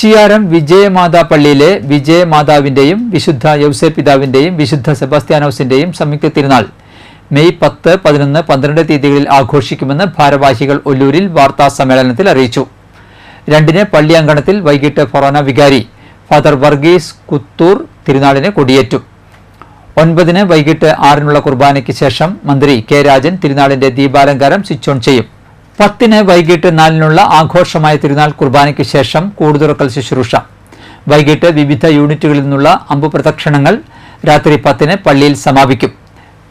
ചിയാരം വിജയമാതാ പള്ളിയിലെ വിജയമാതാവിന്റെയും വിശുദ്ധ യൗസേ പിതാവിന്റെയും വിശുദ്ധ സെബാസ്ത്യാനോസിന്റെയും സംയുക്ത തിരുനാൾ മെയ് പത്ത് പതിനൊന്ന് പന്ത്രണ്ട് തീയതികളിൽ ആഘോഷിക്കുമെന്ന് ഭാരവാഹികൾ ഒല്ലൂരിൽ വാർത്താ സമ്മേളനത്തിൽ അറിയിച്ചു. രണ്ടിന് പള്ളി അങ്കണത്തിൽ വൈകിട്ട് ഫൊറോന വികാരി ഫാദർ വർഗീസ് കുത്തൂർ തിരുനാളിന് കൊടിയേറ്റും. ഒൻപതിന് വൈകിട്ട് ആറിനുള്ള കുർബാനയ്ക്ക് ശേഷം മന്ത്രി കെ രാജൻ തിരുനാളിന്റെ ദീപാലങ്കാരം സ്വിച്ച് ഓൺ ചെയ്യും. പത്തിന് വൈകിട്ട് നാലിനുള്ള ആഘോഷമായ തിരുനാൾ കുർബാനയ്ക്ക് ശേഷം കൂടുതുറക്കൽ ശുശ്രൂഷ. വൈകിട്ട് വിവിധ യൂണിറ്റുകളിൽ നിന്നുള്ള അമ്പുപ്രദക്ഷിണങ്ങൾ രാത്രി പത്തിന് പള്ളിയിൽ സമാപിക്കും.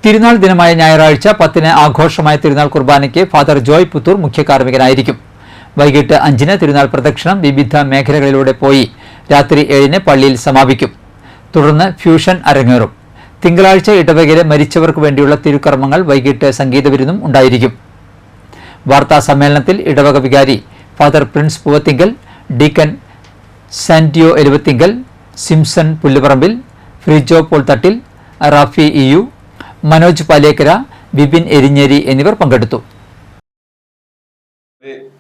തിരുനാൾ ദിനമായ ഞായറാഴ്ച പത്തിന് ആഘോഷമായ തിരുനാൾ കുർബാനയ്ക്ക് ഫാദർ ജോയ് പുത്തൂർ മുഖ്യ കാർമ്മികനായിരിക്കും. വൈകിട്ട് അഞ്ചിന് തിരുനാൾ പ്രദക്ഷിണം വിവിധ മേഖലകളിലൂടെ പോയി രാത്രി ഏഴിന് പള്ളിയിൽ സമാപിക്കും. തുടർന്ന് ഫ്യൂഷൻ അരങ്ങേറും. തിങ്കളാഴ്ച ഇടവകയിലെ മരിച്ചവർക്ക് വേണ്ടിയുള്ള തിരുക്കർമ്മങ്ങൾ വൈകിട്ട് സംഗീത വിരുന്നും ഉണ്ടായിരിക്കും. വാർത്താ സമ്മേളനത്തിൽ ഇടവക വികാരി father Prince Poovathingal deacon Santio Eluvathingal Simson Pulluparambil Frijo Polthattil Rafi E U Manoj Palekkara Vipin Erinjeri എന്നിവർ പങ്കെടുത്തു.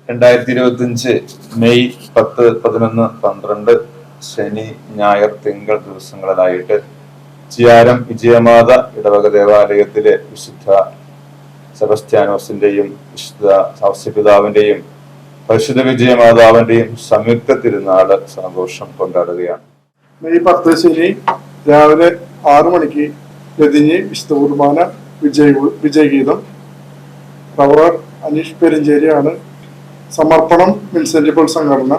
രണ്ടായിരത്തി ഇരുപത്തി അഞ്ച് മെയ് പത്ത് പതിനൊന്ന് പന്ത്രണ്ട് ശനി ഞായർ തിങ്കൾ ദിവസങ്ങളിലായിട്ട് ചിയാരം വിജയമാത ഇടവക ദേവാലയത്തിലെ വിശുദ്ധ സെബസ്ത്യാനോസിന്റെയും വിശുദ്ധ സൗസ്യപിതാവിന്റെയും പരിശുദ്ധ വിജയമാതാവിന്റെയും സംയുക്ത തിരുനാൾ സന്തോഷം കൊണ്ടാടുകയാണ്. മെയ് പത്ത് ശനി രാവിലെ ആറു മണിക്ക് രതിഞ്ഞ് വിശുദ്ധ കുർബാന വിജയ വിജയഗീതം. റവറർ അനീഷ് പെരിഞ്ചേരിയാണ്. സമർപ്പണം വിൻസെന്റ് സംഘടന.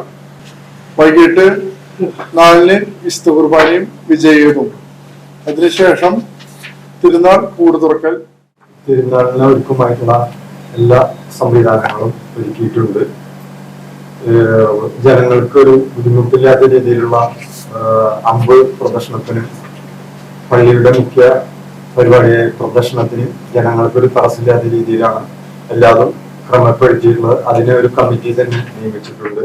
വൈകിട്ട് നാലിന് വിശുദ്ധ കുർബാനയും വിജയഗീതവും. അതിനുശേഷം തിരുനാൾ കൂട് തുറക്കൽ. തിരുനാളിന് ഒരുക്കുമായിട്ടുള്ള എല്ലാ സംവിധാനങ്ങളും ഒരുക്കിയിട്ടുണ്ട്. ജനങ്ങൾക്കൊരു ബുദ്ധിമുട്ടില്ലാത്ത രീതിയിലുള്ള അമ്പ് പ്രദർശനത്തിന് പള്ളിയുടെ മുഖ്യ പരിപാടിയായ പ്രദർശനത്തിന് ജനങ്ങൾക്ക് ഒരു തടസ്സമില്ലാത്ത രീതിയിലാണ് എല്ലാതും ക്രമപ്പെടുത്തിയിട്ടുള്ളത്. അതിനെ ഒരു കമ്മിറ്റി തന്നെ നിയമിച്ചിട്ടുണ്ട്.